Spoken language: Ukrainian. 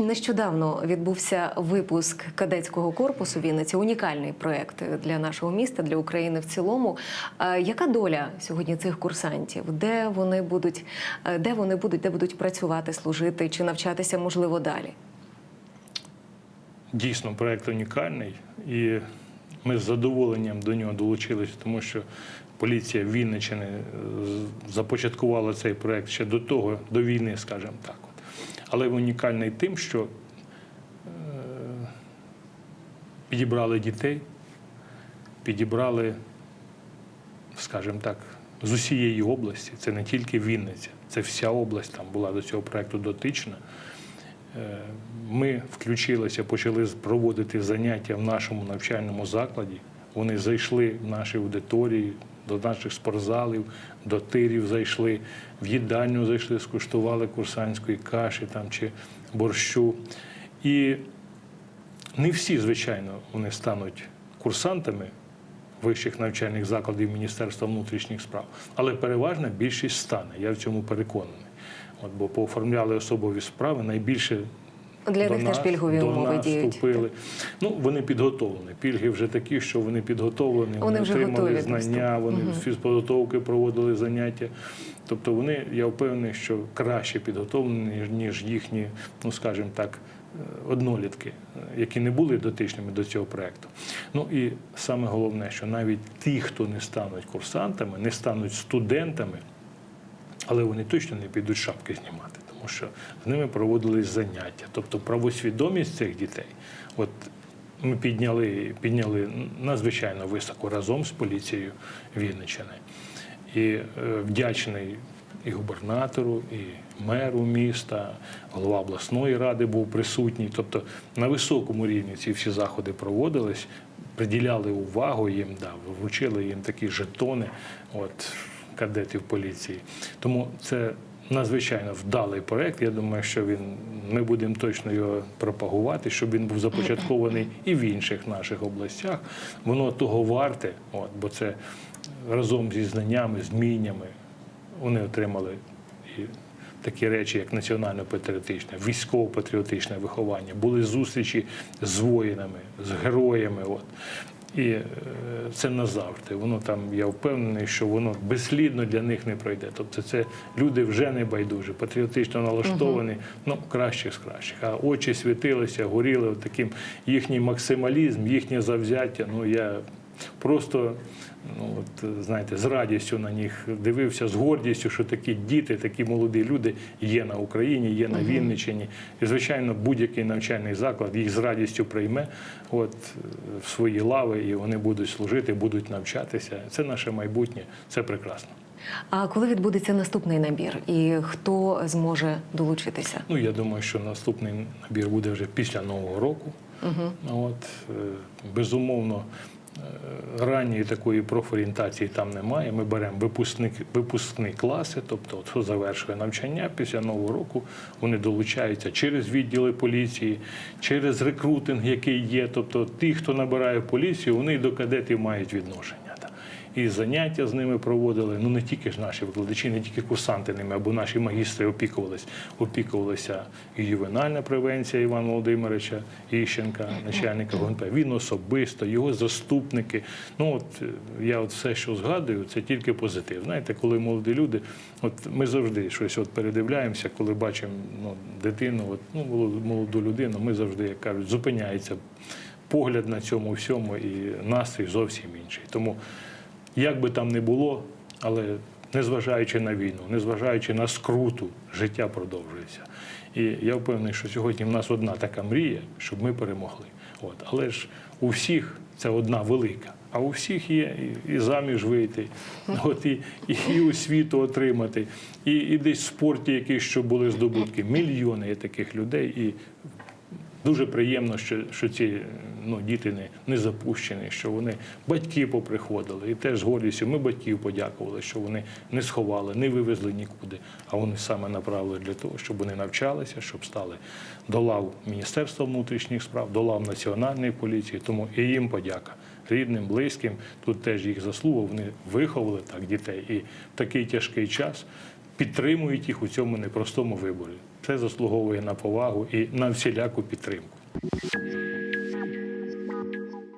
Нещодавно відбувся випуск кадетського корпусу Вінниці. Унікальний проект для нашого міста, для України в цілому. Яка доля сьогодні цих курсантів? Де вони будуть, е, де вони будуть, де будуть працювати, служити чи навчатися можливо далі? Дійсно, проект унікальний, і ми з задоволенням до нього долучилися, тому що поліція Вінниччини е, започаткувала цей проект ще до того, до війни, скажімо так. Але унікальний тим, що е, підібрали дітей, підібрали, скажімо так, з усієї області. Це не тільки Вінниця, це вся область там була до цього проекту дотична. Е, Ми включилися, почали проводити заняття в нашому навчальному закладі. Вони зайшли в наші аудиторії, до наших спортзалів, до тирів зайшли, в їдальню зайшли, скуштували курсантської каші там, чи борщу. І не всі, звичайно, вони стануть курсантами вищих навчальних закладів Міністерства внутрішніх справ, але переважна більшість стане. Я в цьому переконаний. От, бо пооформляли особові справи найбільше. Для до них нас, теж пільгові до умови нас діють. вступили. Ну, вони підготовлені. Пільги вже такі, що вони підготовлені, вони, вже отримали готові знання, вони з фізподготовки проводили заняття. Тобто вони, я впевнений, що краще підготовлені, ніж- їхні, ну скажімо так, е, однолітки, е, які не були дотичними до цього проекту. Ну і саме головне, що навіть ті, хто не стануть курсантами, не стануть студентами, але вони точно не підуть шапки знімати, тому що з ними проводились заняття. Тобто правосвідомість цих дітей, от ми підняли, підняли надзвичайно високо разом з поліцією Вінниччини. І е, вдячний і губернатору, і меру міста, голова обласної ради був присутній. Тобто на високому рівні ці всі заходи проводились, приділяли увагу їм, да, вручили їм такі жетони от, кадетів поліції. Тому це надзвичайно вдалий проект. Я думаю, що він ми будемо точно його пропагувати, щоб він був започаткований і в інших наших областях. Воно того варте, от, бо це разом зі знаннями, зміннями вони отримали і такі речі, як національно-патріотичне, військово-патріотичне виховання, були зустрічі з воїнами, з героями. От. І е, це назавжди. Воно там, я впевнений, що воно безслідно для них не пройде. Тобто це люди вже не байдужі, патріотично налаштовані, ну кращих з кращих. А очі світилися, горіли таким їхній максималізм, їхнє завзяття. Ну я просто ну от знаєте, з радістю на них дивився, з гордістю, що такі діти, такі молоді люди є на Україні, є на Вінниччині. І звичайно, будь-який навчальний заклад їх з радістю прийме от в свої лави, і вони будуть служити, будуть навчатися. Це наше майбутнє, це прекрасно. А коли відбудеться наступний набір, і хто зможе долучитися? Ну я думаю, що наступний набір буде вже після нового року. От е, безумовно. Е, Ранньої такої профорієнтації там немає. Ми беремо випускник, випускні класи, тобто хто завершує навчання після нового року, вони долучаються через відділи поліції, через рекрутинг, який є. Тобто ті, хто набирає поліцію, вони до кадетів мають відношення. І заняття з ними проводили. Ну не тільки ж наші викладачі, не тільки курсанти ними, або наші магістри опікувались. Опікувалися і ювенальна превенція Івана Володимировича Іщенка, начальника ГУНП. Він особисто, його заступники. Ну от е, я от все, що згадую, це тільки позитив. Знаєте, коли молоді люди, от ми завжди щось от передивляємося, коли бачимо ну, дитину, от, ну, молоду людину, ми завжди, як кажуть, зупиняється погляд на цьому всьому і настрій зовсім інший. Тому як би там не було, але незважаючи на війну, незважаючи на скруту, життя продовжується. І я впевнений, що сьогодні в нас одна така мрія, щоб ми перемогли. От. Але ж у всіх це одна велика. А у всіх є і, заміж вийти, от, і, і, і освіту отримати, і, і десь в спорті якісь, що були здобутки. Мільйони є таких людей. І Дуже приємно, що, що ці ну, діти не, не запущені, що вони батьки поприходили. І теж з гордістю ми батьків подякували, що вони не сховали, не вивезли нікуди, а вони саме направили для того, щоб вони навчалися, щоб стали до лав Міністерства внутрішніх справ, до лав Національної поліції. Тому і їм подяка. Рідним, близьким, тут теж їх заслуга, вони виховали так дітей. І в такий тяжкий час підтримують їх у цьому непростому виборі. Це заслуговує на повагу і на всіляку підтримку.